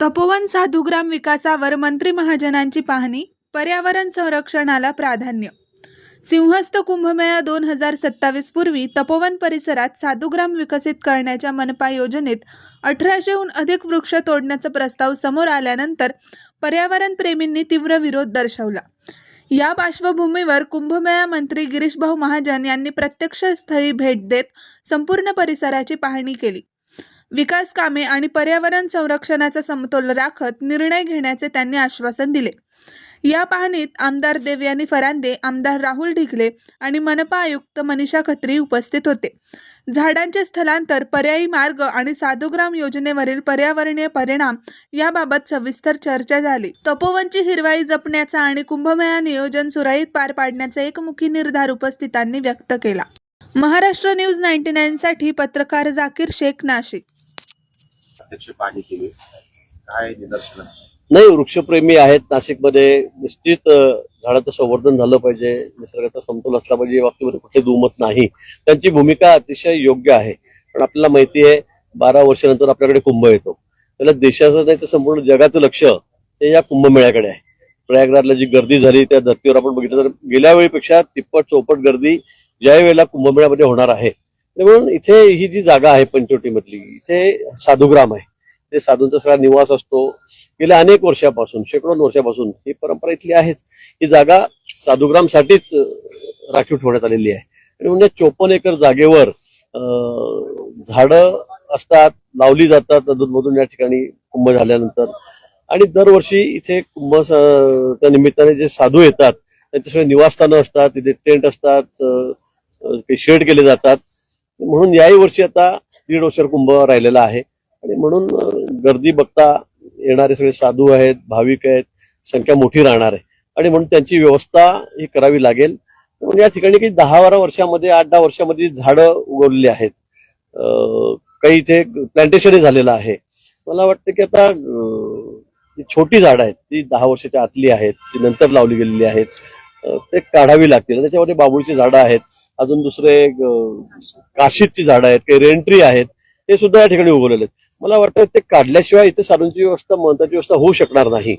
तपोवन साधुग्राम विकासावर मंत्री महाजनांची पाहणी पर्यावरण संरक्षणाला प्राधान्य. सिंहस्थ कुंभमेळा दोन हजार सत्तावीस पूर्वी तपोवन परिसरात साधुग्राम विकसित करण्याच्या मनपा योजनेत अठराशेहून अधिक वृक्ष तोडण्याचा प्रस्ताव समोर आल्यानंतर पर्यावरण प्रेमींनी तीव्र विरोध दर्शवला. या पार्श्वभूमीवर कुंभमेळा मंत्री गिरीशभाऊ महाजन यांनी प्रत्यक्ष स्थळी भेट देत संपूर्ण परिसराची पाहणी केली. विकास कामे आणि पर्यावरण संरक्षणाचा समतोल राखत निर्णय घेण्याचे त्यांनी आश्वासन दिले. या पाहणीत आमदार देवयानी फरांदे आमदार राहुल ढिकले आणि मनपा आयुक्त मनीषा खत्री उपस्थित होते. झाडांचे स्थलांतर पर्यायी मार्ग आणि साधुग्राम योजनेवरील पर्यावरणीय परिणाम याबाबत सविस्तर चर्चा झाली. तपोवनची हिरवाई जपण्याचा आणि कुंभमेळा नियोजन सुरळीत पार पाडण्याचा एकमुखी निर्धार उपस्थितांनी व्यक्त केला. महाराष्ट्र न्यूज नाईन्टी नाईनसाठी पत्रकार जाकीर शेख नाशिक. केली. काय निदर्शन? नाही वृक्षप्रेमी आहेत नाशिकमध्ये. निश्चित अ, झाडाचं संवर्धन झालं पाहिजे. निसर्गाचा समतोल असला पाहिजे. या बाबतीमध्ये कुठे दुमत नाही. त्यांची भूमिका अतिशय योग्य आहे. पण आपल्याला माहिती आहे बारा वर्षानंतर आपल्याकडे कुंभ येतो. त्याला देशाचं नाही तर संपूर्ण जगाचं लक्ष हे या कुंभमेळ्याकडे आहे. प्रयागराजला जी गर्दी झाली त्या धर्तीवर आपण बघितलं तर गेल्या वेळीपेक्षा तिप्पट चौपट गर्दी ज्या वेळेला कुंभमेळ्यामध्ये होणार आहे. म्हणून इथे ही जी जागा आहे पंचवटीमधली इथे साधुग्राम आहे. ते साधूंचा सगळा निवास असतो. गेल्या अनेक वर्षापासून शेकडो वर्षापासून ही परंपरा इथली आहेच. ही जागा साधुग्रामसाठीच राखीव ठेवण्यात आलेली आहे. आणि म्हणजे चोपन्न एकर जागेवर झाडं असतात लावली जातात. अधूनमधून या ठिकाणी कुंभ झाल्यानंतर आणि दरवर्षी इथे कुंभ निमित्ताने जे साधू येतात त्यांचे निवासस्थानं असतात तिथे टेंट असतात ते शेड केले जातात. म्हणून याही वर्षी आता दीड वर्ष कुंभ राहिलेला आहे. आणि म्हणून गर्दी बघता येणारे सगळे साधू आहेत भाविक आहेत संख्या मोठी राहणार आहे. आणि म्हणून त्यांची व्यवस्था ही करावी लागेल. म्हणून या ठिकाणी काही दहा बारा वर्षामध्ये आठ दहा वर्षामध्ये झाडं उगवलेली आहेत काही इथे प्लांटेशनही झालेलं आहे. मला वाटतं की आता ती छोटी झाडं आहेत ती दहा वर्षाच्या आतली आहेत ती नंतर लावली गेलेली आहेत ते काढावी लागतील. त्याच्यामध्ये बाबूळची झाडं आहेत अजून दुसरे काशीदची झाडं आहेत काही रेंट्री आहेत हे सुद्धा या ठिकाणी उगवलेले आहेत. मला वाटतं ते काढल्याशिवाय इथे साधूंची व्यवस्था महत्वाची व्यवस्था होऊ शकणार नाही.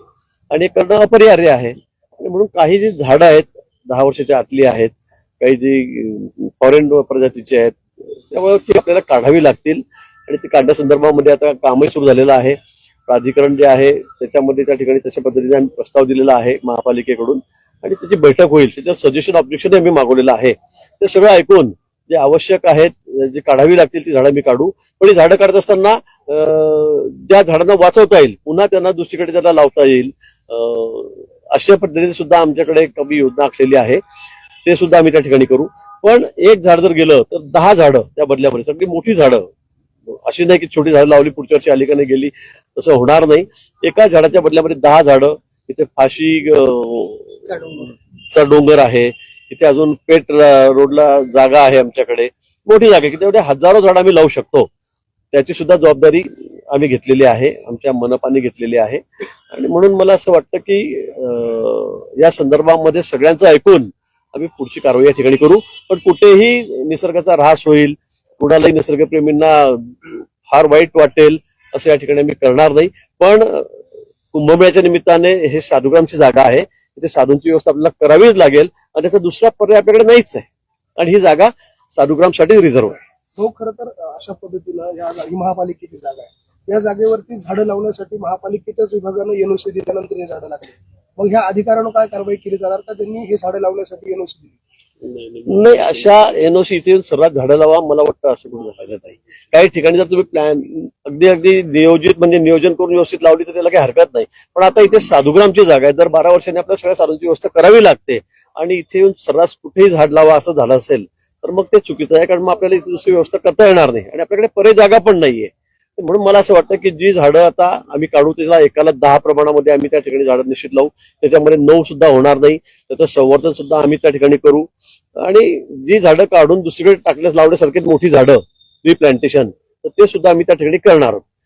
आणि हे करणं अपरिहार्य आहे. आणि म्हणून काही जी झाडं आहेत दहा वर्षाच्या आतली आहेत काही जी फॉरेन प्रजातीची आहेत त्यामुळे ती आपल्याला काढावी लागतील. आणि ती काढण्यासंदर्भामध्ये आता कामही सुरू झालेलं आहे. प्राधिकरण जे आहे त्याच्यामध्ये त्या ठिकाणी तशा पद्धतीने आम्ही प्रस्ताव दिलेला आहे महापालिकेकडून. आणि त्याची बैठक होईल त्याच्यात सजेशन ऑब्जेक्शन आम्ही मागवलेलं आहे. ते सगळं ऐकून जे आवश्यक आहेत जे काढावी लागतील ती झाडं मी काढू. पण ही झाडं काढत असताना ज्या झाडांना वाचवता येईल पुन्हा त्यांना दुसरीकडे त्याला लावता येईल. अशा पद्धतीने सुद्धा आमच्याकडे कमी योजना आखलेली आहे. ते सुद्धा आम्ही त्या ठिकाणी करू. पण एक झाड जर गेलं तर दहा झाडं त्या बदल्यामध्ये सगळी मोठी झाडं अशी नाही की छोटी झाडं लावली पुढच्या वर्षी आली का नाही गेली तसं होणार नाही. एका झाडाच्या बदल्यामध्ये दहा झाडं इथे फाशी चा डोंगर आहे. इथे अजून पेट रोडला जागा आहे आमच्याकडे. मोठी जागा की तेवढे हजारो झाडं आम्ही लावू शकतो. त्याची सुद्धा जबाबदारी आम्ही घेतलेली आहे. आमच्या मनपाने घेतलेली आहे. आणि म्हणून मला असं वाटतं की या संदर्भामध्ये सगळ्यांचं ऐकून आम्ही पुढची कारवाई या ठिकाणी करू. पण कुठेही निसर्गाचा ऱ्हास होईल कुणालाही निसर्गप्रेमींना फार वाईट वाटेल असं या ठिकाणी मी करणार नाही. पण कुंभमेळ्याच्या निमित्ताने हे साधुग्रामची जागा आहे. इथे साधूंची व्यवस्था आपल्याला करावीच लागेल. आणि त्याचा दुसरा पर्याय आपल्याकडे नाहीच आहे. आणि ही जागा साधुग्रामसाठी रिझर्व्ह आहे. हो खरं तर अशा पद्धतीनं या जागी महापालिकेची जागा आहे. या जागेवरती झाडं लावण्यासाठी महापालिकेच्याच विभागानं एनओसी दिल्यानंतर हे झाडं लागले. मग ह्या अधिकाऱ्यानं काय कारवाई केली जाणार? का त्यांनी हे झाडं लावण्यासाठी एनओसी दिली? नाही अशा एनओसी इथे येऊन झाडं लावा मला वाटतं असं करून फायदा नाही. काही ठिकाणी जर तुम्ही प्लॅन अगदी अगदी नियोजित म्हणजे नियोजन करून व्यवस्थित लावली तर त्याला काही हरकत नाही. पण आता इथे साधुग्रामची जागा आहे. दर बारा वर्षांनी आपल्या सगळ्या साधूंची व्यवस्था करावी लागते. आणि इथे येऊन सर्रास कुठेही झाड लावा असं झालं असेल तर मग ते चुकीचं आहे. कारण मग आपल्याला इथे दुसरी व्यवस्था करता येणार नाही. आणि आपल्याकडे परे जागा पण नाहीये. म्हणून मला असं वाटतं की जी झाडं आता आम्ही काढू त्याला एकाला दहा प्रमाणामध्ये आम्ही त्या ठिकाणी झाडं निश्चित लावू. त्याच्यामध्ये नऊ सुद्धा होणार नाही. त्याचं संवर्धन सुद्धा आम्ही त्या ठिकाणी करू. आणि जी झाडं काढून दुसरीकडे टाकण्यास लावण्यासारखी मोठी झाडं प्लांटेशन तर ते सुद्धा आम्ही त्या ठिकाणी करणार आहोत.